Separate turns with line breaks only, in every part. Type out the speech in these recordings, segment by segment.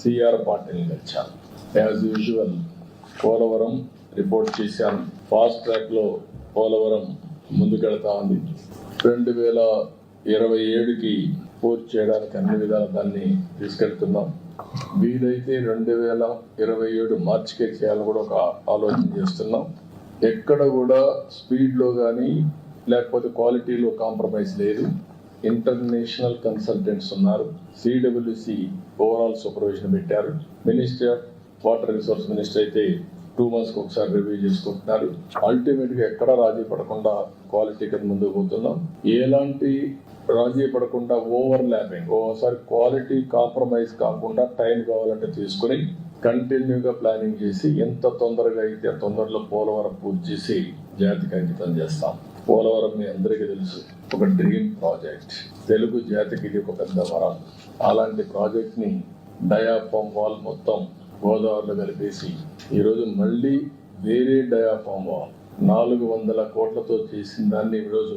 CR Patil గెలిచారు. As usual Polavaram report చేశాను fast ట్రాక్లో పోలవరం ముందుకెళ్తా ఉంది. రెండు వేల ఇరవై ఏడుకి పూర్తి చేయడానికి అన్ని విధాల దాన్ని తీసుకెళ్తున్నాం. వీలైతే రెండు వేల ఇరవై ఏడు మార్చికే చేయాలని కూడా ఒక ఆలోచన చేస్తున్నాం. ఎక్కడ కూడా స్పీడ్లో కానీ లేకపోతే క్వాలిటీలో కాంప్రమైజ్ లేదు. ఇంటర్నేషనల్ కన్సల్టెంట్స్ ఉన్నారు. సిడబ్ల్యూసి ఓవరాల్ సూపర్విజన్ పెట్టారు. Ministry of water resource minister అయితే టూ మంత్స్కి ఒకసారి రివ్యూ చేసుకుంటున్నారు. అల్టిమేట్గా ఎక్కడ రాజీ పడకుండా క్వాలిటీ కింద ముందుకు పోతున్నాం. ఎలాంటి రాజీ పడకుండా ఓవర్ ల్యాపింగ్ ఓసారి క్వాలిటీ కాంప్రమైజ్ కాకుండా టైం కావాలంటే తీసుకుని కంటిన్యూగా ప్లానింగ్ చేసి ఎంత తొందరగా అయితే తొందరలో పోలవరం పూర్తి చేసి జాతికి అంకితం చేస్తాం. పోలవరం మీ అందరికీ తెలుసు. ఒక డ్రీమ్ ప్రాజెక్ట్ తెలుగు జాతికి ఇది ఒక పెద్ద వరం. అలాంటి ప్రాజెక్ట్ని డయాఫామ్ వాల్ మొత్తం గోదావరిలో కలిపేసి ఈరోజు మళ్ళీ వేరే డయాఫామ్ వాల్ నాలుగు వందల కోట్లతో చేసిన దాన్ని ఈరోజు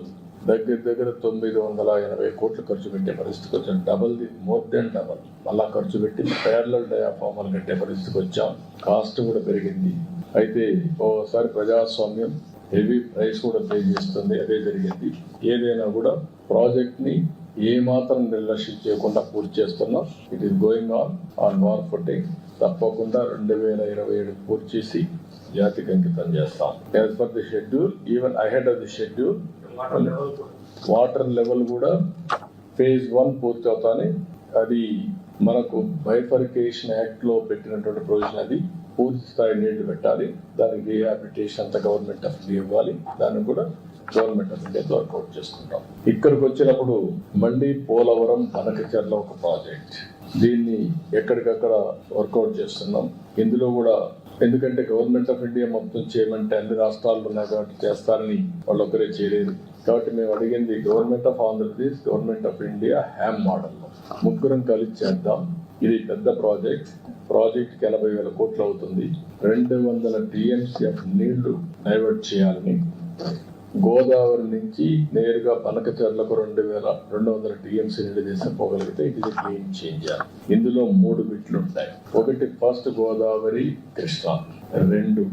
దగ్గర దగ్గర తొమ్మిది వందల ఎనభై కోట్లు ఖర్చు పెట్టే పరిస్థితికి వచ్చాం. Double the more than double మళ్ళా ఖర్చు పెట్టి పేర్లల్ డయాఫామాలు వాల్ కట్టే పరిస్థితికి వచ్చాం. కాస్ట్ కూడా పెరిగింది. అయితే ఓసారి ప్రజాస్వామ్యం హెవీ ప్రైస్ కూడా పే చేస్తుంది. అదే జరిగింది. ఏదైనా కూడా ప్రాజెక్ట్ని ఏ మాత్రం నిర్లక్ష్యం చేయకుండా పూర్తి చేస్తున్నాం. It is going on on war footing తప్పకుండా రెండు వేల ఇరవై ఏడు పూర్తి చేసి జాతికి అంకితం చేస్తాం. As per the schedule even ahead of the schedule water level కూడా. ఫేజ్ వన్ పూర్తి అవుతానే అది మనకు బైఫర్కేషన్ యాక్ట్లో పెట్టినటువంటి ప్రొవిజన్ అది పూర్తి స్థాయి నీళ్ళు పెట్టాలి. దానికి రీహాబిలిటేషన్ అంతా గవర్నమెంట్ ఆఫ్ ఇండియా ఇవ్వాలి. దాన్ని కూడా గవర్నమెంట్ ఆఫ్ ఇండియా వర్కౌట్ చేసుకుంటాం. ఇక్కడికి వచ్చినప్పుడు మళ్ళీ పోలవరం బనకచర్ల ఒక ప్రాజెక్ట్ దీన్ని ఎక్కడికక్కడ వర్కౌట్ చేస్తున్నాం. ఇందులో కూడా ఎందుకంటే గవర్నమెంట్ ఆఫ్ ఇండియా మొత్తం చేయమంటే అన్ని రాష్ట్రాలు ఉన్నాయి కాబట్టి చేస్తారని వాళ్ళు ఒకరే చేయలేదు. కాబట్టి మేము అడిగింది government of Andhra Pradesh government of India HAM మోడల్లో ముగ్గురం కలిసి చేద్దాం. ఇది పెద్ద ప్రాజెక్ట్ ప్రాజెక్ట్ ఎనభై వేల కోట్లు అవుతుంది. రెండు వందల టీఎంసీఎఫ్ నీళ్ళు డైవర్ట్ చేయాలని. గోదావరి నుంచి నేరుగా పనకచర్లకు రెండు వేల రెండు వందల టీఎంసీ నీళ్ళు తీసుకుపోగలిగితే ఇది క్లీన్ చేంజర్ ఇందులో మూడు బిట్లు ఉంటాయి. ఒకటి ఫస్ట్ గోదావరి కృష్ణ రెండు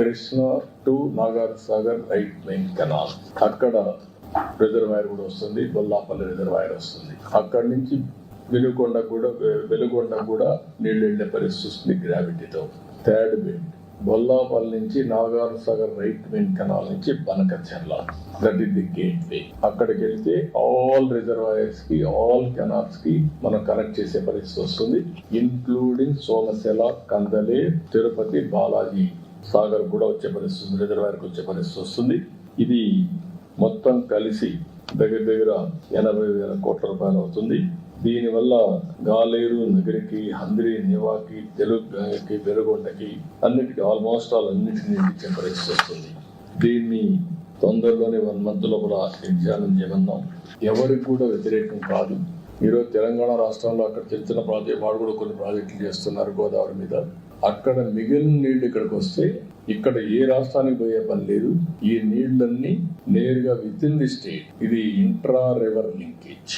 Krishna to Nagar Sagar right main canal. అక్కడ రిజర్వాయర్ కూడా వస్తుంది బొల్లాపల్లి రిజర్వాయర్ వస్తుంది. అక్కడి నుంచి వెలుగొండ కూడా వెలుగొండ కూడా నీళ్ళు వెళ్ళే పరిస్థితి వస్తుంది గ్రావిటీతో థర్డ్ బిట్ బొల్లాపల్లి నుంచి Nagar Sagar right main canal నుంచి Banakacherla that is the gateway అక్కడికి వెళ్తే ఆల్ రిజర్వాయర్స్కి ఆల్ కెనాల్స్కి మనం కనెక్ట్ చేసే పరిస్థితి వస్తుంది. ఇన్క్లూడింగ్ సోమశల కందలే తిరుపతి బాలాజీ సాగర్ కూడా వచ్చే పరిస్థితి రిజర్వాయర్కి వచ్చే పరిస్థితి వస్తుంది. ఇది మొత్తం కలిసి దగ్గర దగ్గర ఎనభై వేల కోట్ల రూపాయలు అవుతుంది. దీనివల్ల గాలేరు నగరికి హంద్రి నివాకి తెలుగుకి పెరుగొండకి అన్నిటికీ ఆల్మోస్ట్ ఆల్ అన్నిటిని ఇచ్చే పరిస్థితి వస్తుంది దీన్ని తొందరలోనే వన్ మంత్ లోపల ఎగ్జామిన్ చేయమన్నాం. ఎవరికి కూడా వ్యతిరేకం కాదు. ఈరోజు తెలంగాణ రాష్ట్రంలో అక్కడ చిన్న ప్రాజెక్ట్ వాడు కూడా కొన్ని ప్రాజెక్టులు చేస్తున్నారు గోదావరి మీద. అక్కడ మిగిలిన నీళ్ళు ఇక్కడికి వస్తే ఇక్కడ ఏ రాష్ట్రానికి పోయే పని లేదు. ఈ నీళ్ళన్నీ నేరుగా విత్ ఇన్ ది స్టేట్ ఇది intra river linkage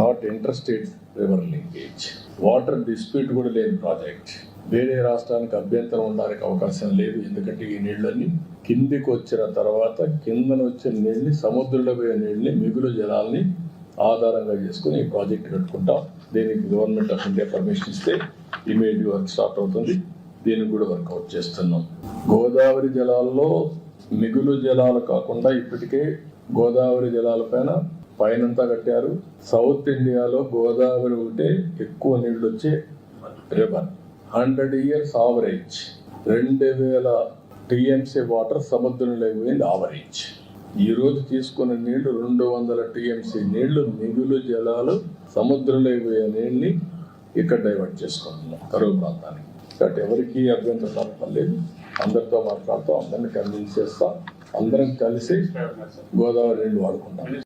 not inter state river linkage water dispute కూడా లేని ప్రాజెక్ట్ వేరే రాష్ట్రానికి అభ్యంతరం ఉండడానికి అవకాశం లేదు. ఎందుకంటే ఈ నీళ్ళన్నీ కిందికి వచ్చిన తర్వాత కిందన వచ్చిన నీళ్ళని సముద్రంలో పోయే నీళ్ళని మిగులు జలాల్ని ఆధారంగా చేసుకుని ఈ ప్రాజెక్ట్ కట్టుకుంటాం. దీనికి గవర్నమెంట్ ఆఫ్ ఇండియా పర్మిషన్ ఇస్తే ఇమీడియట్ వర్క్ స్టార్ట్ అవుతుంది. దీనికి కూడా వర్కౌట్ చేస్తున్నాం. గోదావరి జలాల్లో మిగులు జలాలు కాకుండా ఇప్పటికే గోదావరి జలాల పైన పైనంతా కట్టారు. సౌత్ ఇండియాలో గోదావరి ఒకటే ఎక్కువ నీళ్ళు వచ్చే రివర్. Hundred years average. రెండు వేల టీఎంసీ వాటర్ సముద్రంలో పోయింది ఆవరేజ్. ఈ రోజు తీసుకున్న నీళ్ళు రెండు వందల టీఎంసీ నీళ్ళు మిగులు జలాలు సముద్రంలో పోయే నీళ్ళని ఇక్కడ డైవర్ట్ చేసుకుంటున్నాం కరువు ప్రాంతానికి. కాబట్టి ఎవరికి అభ్యంతరం తప్పలేదు అందరితో మాట్లాడుతూ అందరిని కన్విన్స్ చేస్తా. అందరం కలిసి గోదావరి నీళ్ళు వాడుకుంటాం.